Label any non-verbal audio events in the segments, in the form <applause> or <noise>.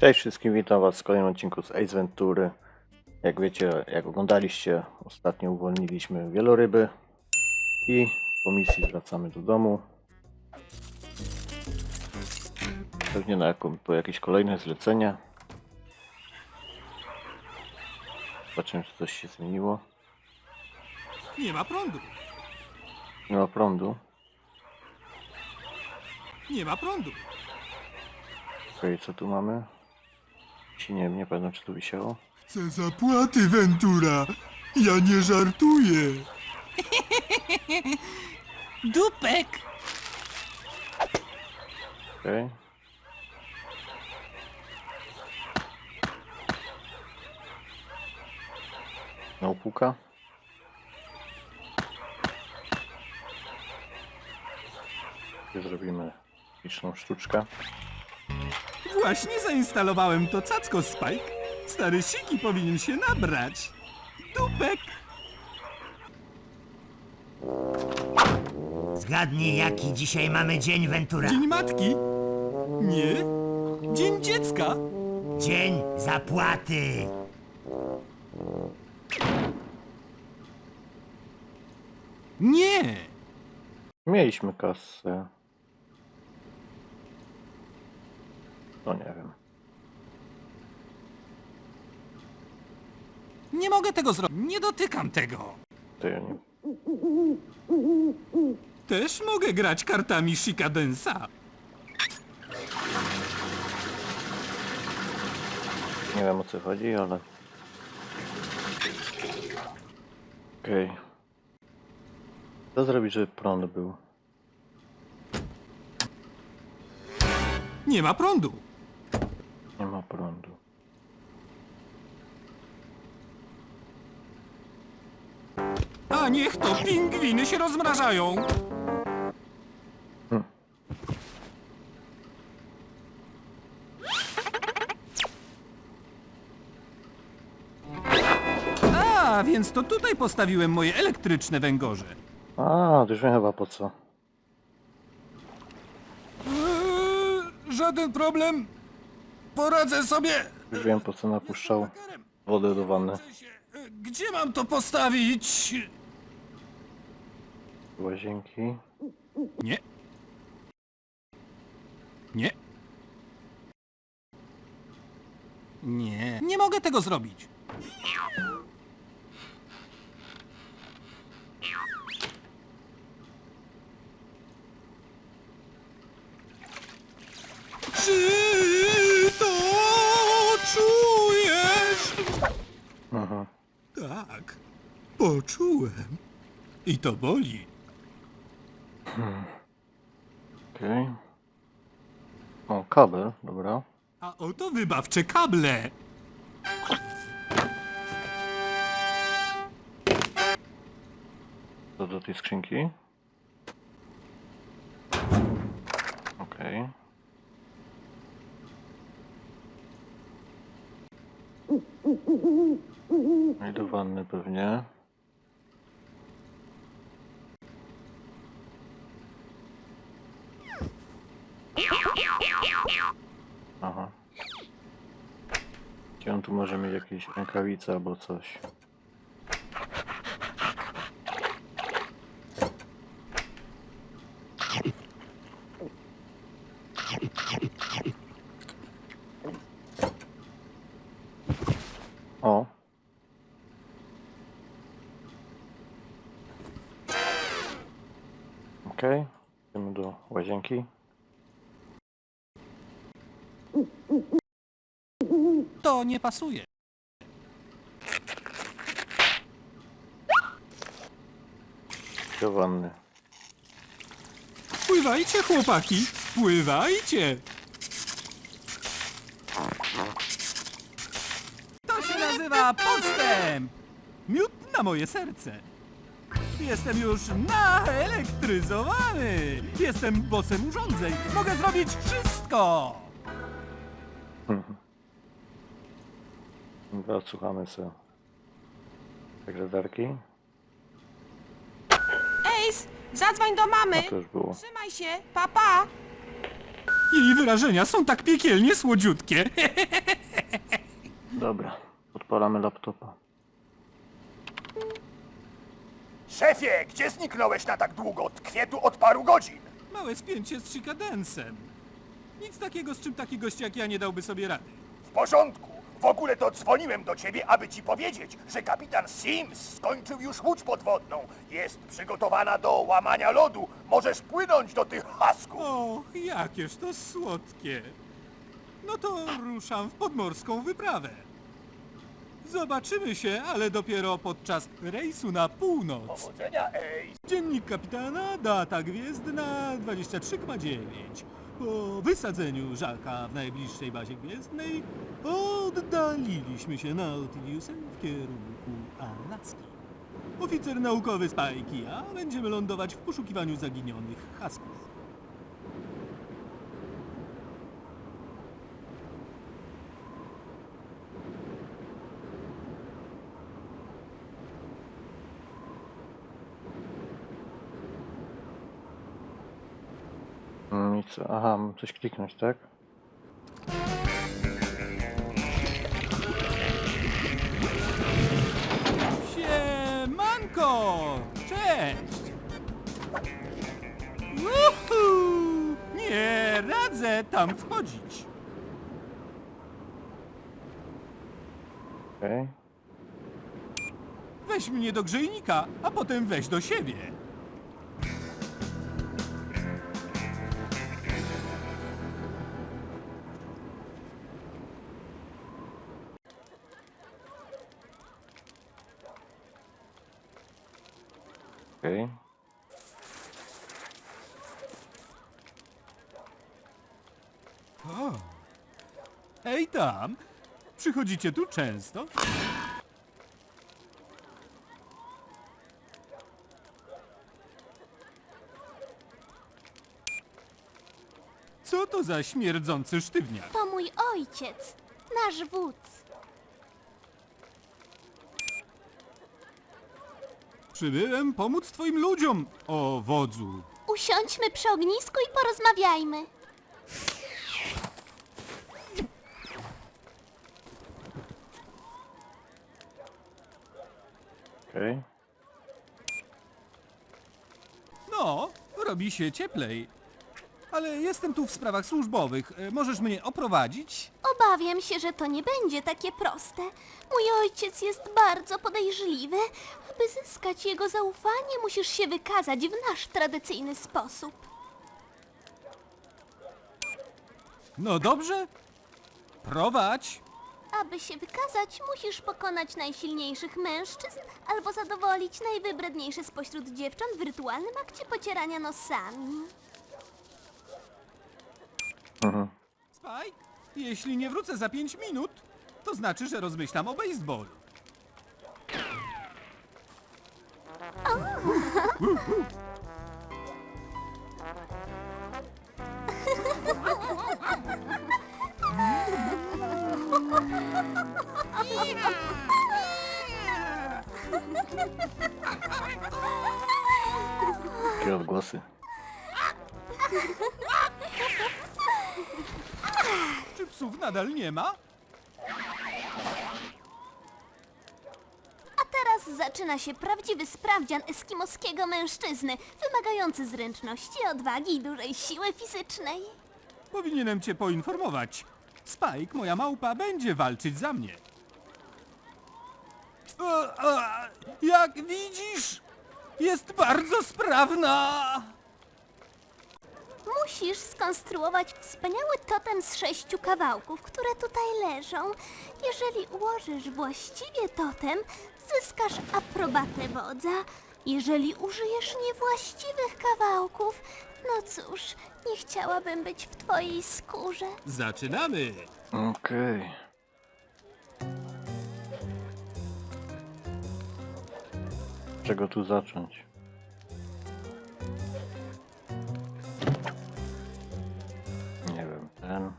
Cześć wszystkim, witam Was w kolejnym odcinku z Ace Ventury. Jak wiecie, jak oglądaliście, ostatnio uwolniliśmy wieloryby i po misji wracamy do domu. Pewnie na jaką, po jakieś kolejne zlecenia. Zobaczymy, czy coś się zmieniło. Nie ma prądu. Nie ma prądu. Nie ma prądu. Okej, co tu mamy? Ci nie, nie pamiętam, czy tu wisiało. Chcę zapłaty, Ventura. Ja nie żartuję. <laughs> Dupek! Okej. No puka. Tu zrobimy liczną sztuczkę. Właśnie zainstalowałem to cacko Spike. Stary siki powinien się nabrać. Dupek. Zgadnij, jaki dzisiaj mamy dzień, Ventura. Dzień matki. Nie. Dzień dziecka. Dzień zapłaty. Nie. Mieliśmy kasę. No nie wiem. Nie mogę tego zrobić. Nie dotykam tego. To ja nie. Też mogę grać kartami Shikadensa. Nie wiem o co chodzi, ale. Okej. Co zrobić, żeby prąd był? Nie ma prądu. Nie ma prądu. A niech to pingwiny się rozmrażają. Hm. A, więc to tutaj postawiłem moje elektryczne węgorze. A, to już wiem chyba po co. Eee, żaden problem. Poradzę sobie. Już wiem po co napuszczał wodę do wanny. E, Gdzie mam to postawić? Łazienki. Nie. Nie. Nie. Nie mogę tego zrobić. Mhm. Tak. Poczułem. I to boli. Okej. O, kabel, dobra. A oto wybawcze kable. Co do tej skrzynki? Okej. No i do wanny pewnie. Aha. Gdzie on tu może mieć jakieś rękawice albo coś? O. Okej. Idziemy do łazienki. To nie pasuje. Do wanny. Pływajcie, chłopaki, pływajcie! To się nazywa podstęp! Miód na moje serce. Jestem już naelektryzowany! Jestem bosem urządzeń! Mogę zrobić wszystko! Dobra, odsłuchamy sobie sekretarki. Ace, zadzwoń do mamy. A to już było. Trzymaj się, papa. Jej wyrażenia są tak piekielnie słodziutkie. <laughs> Dobra, odpalamy laptopa. Szefie, gdzie zniknąłeś na tak długo? Tkwię tu od paru godzin. Małe spięcie z Chickadensem. Nic takiego, z czym taki gość jak ja nie dałby sobie rady. W porządku. W ogóle to dzwoniłem do ciebie, aby ci powiedzieć, że kapitan Sims skończył już łódź podwodną. Jest przygotowana do łamania lodu. Możesz płynąć do tych hasków. O, jakież to słodkie. No to ruszam w podmorską wyprawę. Zobaczymy się, ale dopiero podczas rejsu na północ. Powodzenia, ej. Dziennik kapitana, data gwiezdna 23,9. Po wysadzeniu Żaka w najbliższej bazie gwiezdnej oddaliliśmy się Nautilusem w kierunku Alaski. Oficer naukowy Spike i ja będziemy lądować w poszukiwaniu zaginionych hasków. Co? Aha, mam coś kliknąć, tak? Siemanko! Cześć! Uhu! Nie radzę tam wchodzić. Okej. Weź mnie do grzejnika, a potem weź do siebie. Tam! Przychodzicie tu często? Co to za śmierdzący sztywniak? To mój ojciec, nasz wódz. Przybyłem pomóc twoim ludziom, o wodzu. Usiądźmy przy ognisku i porozmawiajmy. Okej. No, robi się cieplej. Ale jestem tu w sprawach służbowych. E, Możesz mnie oprowadzić? Obawiam się, że to nie będzie takie proste. Mój ojciec jest bardzo podejrzliwy. Aby zyskać jego zaufanie, musisz się wykazać w nasz tradycyjny sposób. No dobrze. Prowadź. Aby się wykazać, musisz pokonać najsilniejszych mężczyzn albo zadowolić najwybredniejsze spośród dziewcząt w rytualnym akcie pocierania nosami. Mhm. Spike, jeśli nie wrócę za pięć minut, to znaczy, że rozmyślam o baseballu. Jakie odgłosy. Czy psów nadal nie ma? A teraz zaczyna się prawdziwy sprawdzian eskimoskiego mężczyzny, wymagający zręczności, odwagi i dużej siły fizycznej. Powinienem cię poinformować. Spike, moja małpa, będzie walczyć za mnie. Jak widzisz, jest bardzo sprawna. Musisz skonstruować wspaniały totem z sześciu kawałków, które tutaj leżą. Jeżeli ułożysz właściwie totem, zyskasz aprobatę wodza. Jeżeli użyjesz niewłaściwych kawałków, no cóż, nie chciałabym być w twojej skórze. Zaczynamy. Okej. Od czego tu zacząć? Nie wiem, ten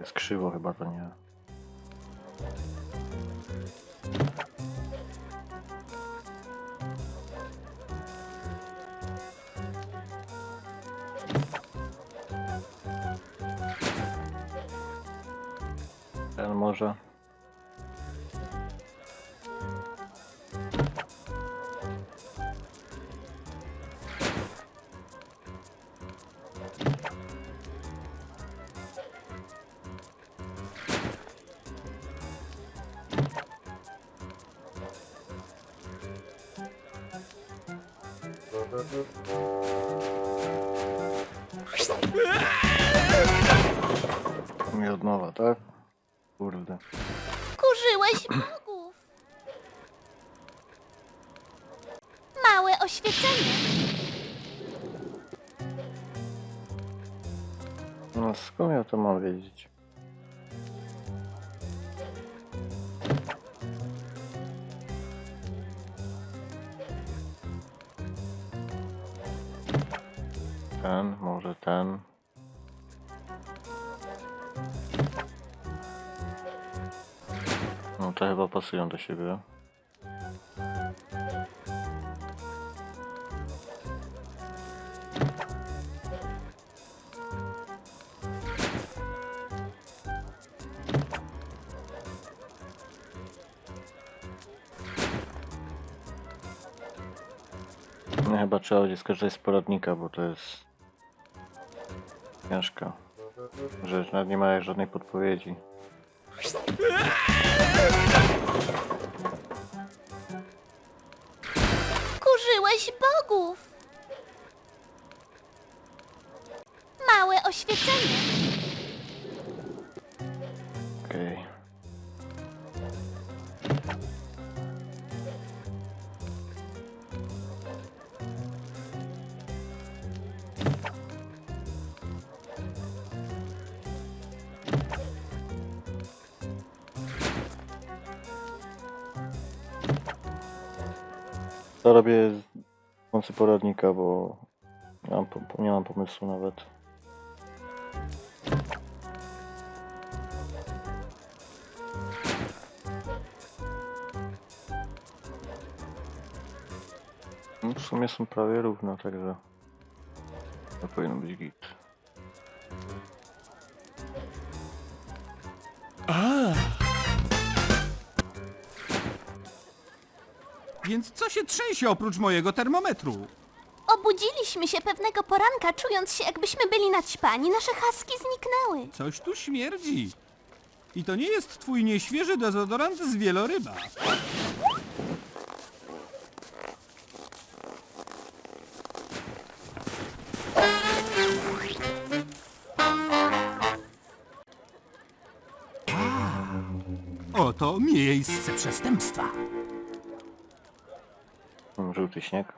jest krzywo chyba, to nie... Ten może... oświecenie. No skąd ja to mam wiedzieć? Ten, może ten. No te chyba pasują do siebie. No chyba trzeba będzie skorzystać z poradnika, bo to jest ciężka rzecz. Nawet nie ma żadnej podpowiedzi. Kurzyłeś bogów. Małe oświecenie. To robię z pomocy poradnika, bo nie mam, nie mam pomysłu nawet. No w sumie są prawie równo, także to powinno być git. Więc co się trzęsie oprócz mojego termometru? Obudziliśmy się pewnego poranka, czując się jakbyśmy byli naćpani. Nasze haski zniknęły. Coś tu śmierdzi. I to nie jest twój nieświeży dezodorant z wieloryba. Oto miejsce przestępstwa. Żółty śnieg.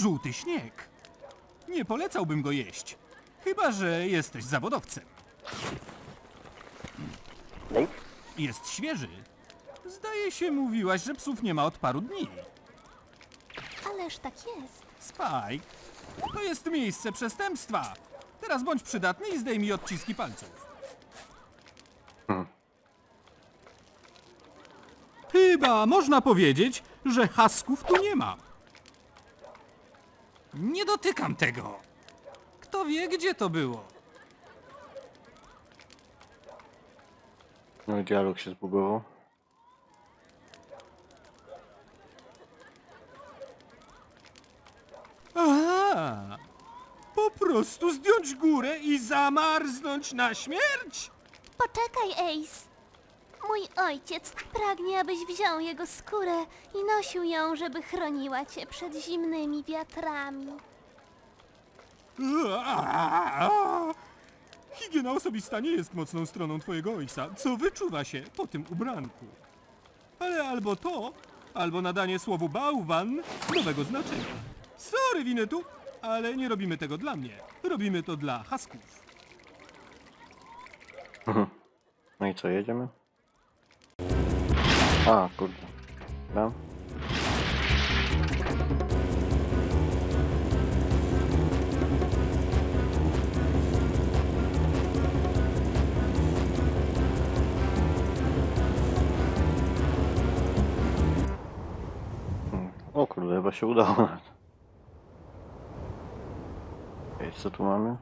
Żółty śnieg. Nie polecałbym go jeść. Chyba, że jesteś zawodowcem. Jest świeży. Zdaje się, mówiłaś, że psów nie ma od paru dni. Ależ tak jest. Spike, to jest miejsce przestępstwa. Teraz bądź przydatny i zdejmij odciski palców. Chyba można powiedzieć, że hasków tu nie ma. Nie dotykam tego. Kto wie, gdzie to było? No i dialog się zbugował. Aha! Po prostu zdjąć górę i zamarznąć na śmierć? Poczekaj, Ace. Mój ojciec pragnie, abyś wziął jego skórę i nosił ją, żeby chroniła cię przed zimnymi wiatrami. Higiena osobista nie jest mocną stroną twojego ojca, co wyczuwa się po tym ubranku. Ale albo to, albo nadanie słowu bałwan nowego znaczenia. Sorry, Winetu, ale nie robimy tego dla mnie. Robimy to dla hasków. No i co, jedziemy? A, kurde. Dobra. Hmm. O kurde, chyba się udało nawet. <laughs> Ej, co tu mamy?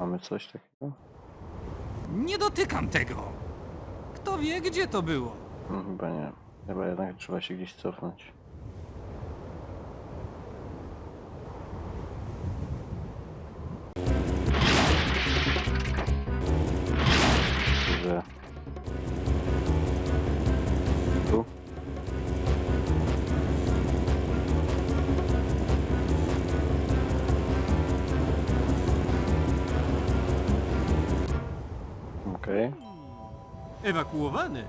Mamy coś takiego? Nie dotykam tego. Kto wie, gdzie to było? No, chyba nie. Chyba jednak trzeba się gdzieś cofnąć. Ewakuowane?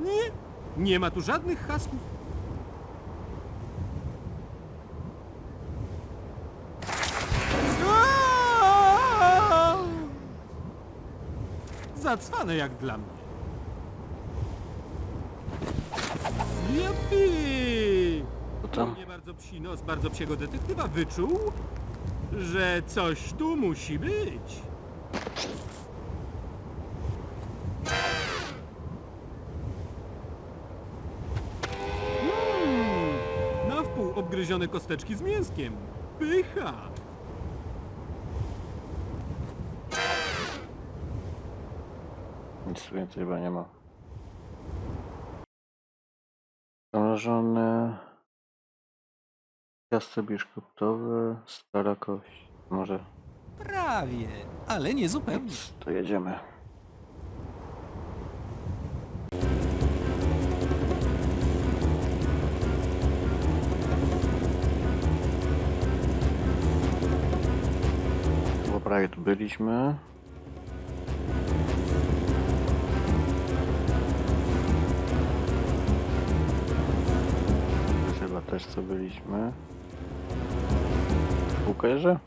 Nie, nie ma tu żadnych hasłów. Aaaa! Zacwane jak dla mnie. Jupi! Co tam? Nie bardzo psi nos bardzo psiego detektywa wyczuł, że coś tu musi być. Mm, na obgryzione kosteczki z mięskiem. Pycha! Nic tu więcej chyba nie ma. Zamrożone. Ciasto biszkoptowe, stara kość. Może Prawie, ale nie zupełnie. to jedziemy. Prawie tu byliśmy. Chyba też co byliśmy. Bukerze?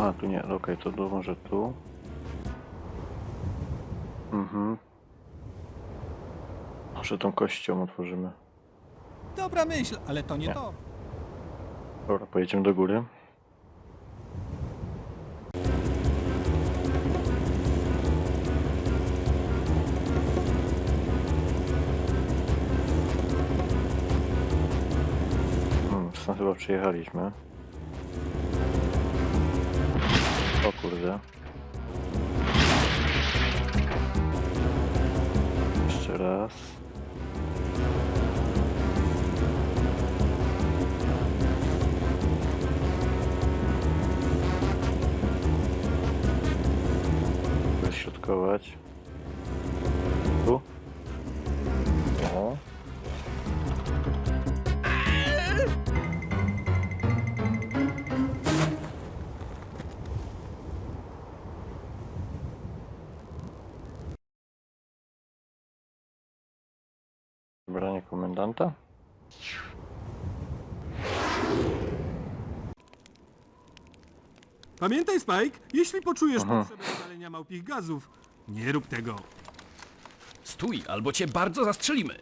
A, tu nie, okej, to do, może tu. Mhm. Może tą kością otworzymy. Dobra myśl, ale to nie Nie. to. Dobra, pojedziemy do góry. Hmm, stąd chyba przyjechaliśmy. O kurde. Jeszcze raz. Wyśrodkować. Tu. O. Wybranie komendanta. Pamiętaj, Spike, jeśli poczujesz Aha. potrzebę spalenia małpich gazów, nie rób tego. Stój, albo cię bardzo zastrzelimy.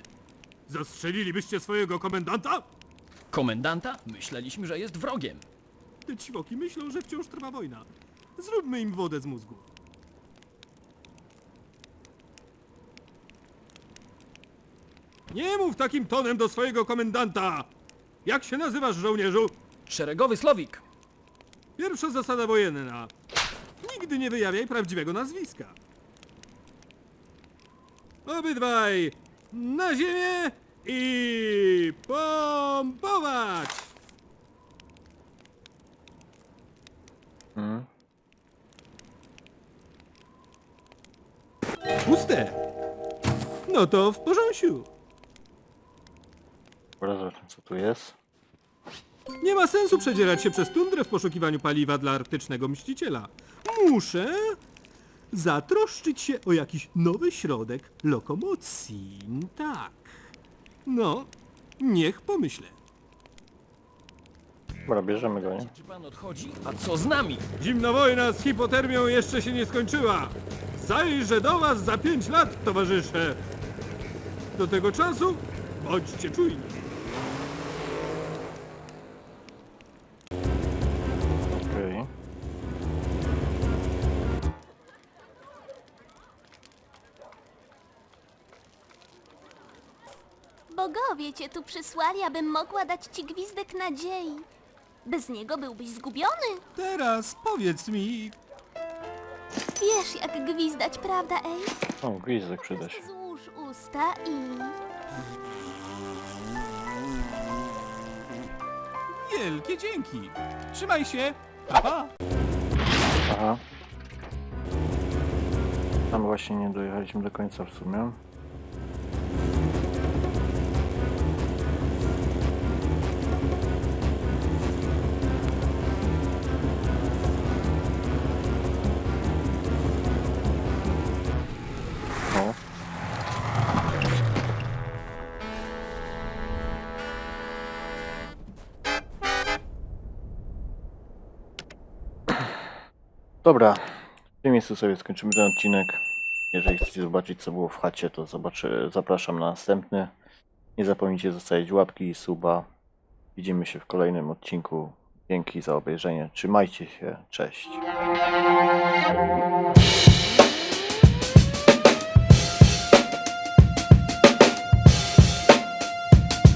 Zastrzelilibyście swojego komendanta? Komendanta? Myśleliśmy, że jest wrogiem. Te ćwoki myślą, że wciąż trwa wojna. Zróbmy im wodę z mózgu. Nie mów takim tonem do swojego komendanta! Jak się nazywasz, żołnierzu? Szeregowy Slowik. Pierwsza zasada wojenna. Nigdy nie wyjawiaj prawdziwego nazwiska. Obydwaj na ziemię i pompować! Mhm. Puste! No to w porządku. Dobra, zobaczmy co tu jest. Nie ma sensu przedzierać się przez tundrę w poszukiwaniu paliwa dla arktycznego mściciela. Muszę zatroszczyć się o jakiś nowy środek lokomocji. Tak. No, niech pomyślę. Dobra, bierzemy go, nie? Czy pan odchodzi? A co z nami? Zimna wojna z hipotermią jeszcze się nie skończyła. Zajrzę do was za pięć lat, towarzysze. Do tego czasu bądźcie czujni. Bogowie cię tu przysłali, abym mogła dać ci gwizdek nadziei. Bez niego byłbyś zgubiony. Teraz powiedz mi, Wiesz, jak gwizdać, prawda, Ace? O, gwizdek przyda się. Złóż usta i... wielkie dzięki. Trzymaj się. Pa, pa. Aha. Tam właśnie nie dojechaliśmy do końca w sumie. Dobra, w tym miejscu sobie skończymy ten odcinek. Jeżeli chcecie zobaczyć co było w chacie, to zobaczy, zapraszam na następny. Nie zapomnijcie zostawić łapki i suba. Widzimy się w kolejnym odcinku. Dzięki za obejrzenie. Trzymajcie się. Cześć.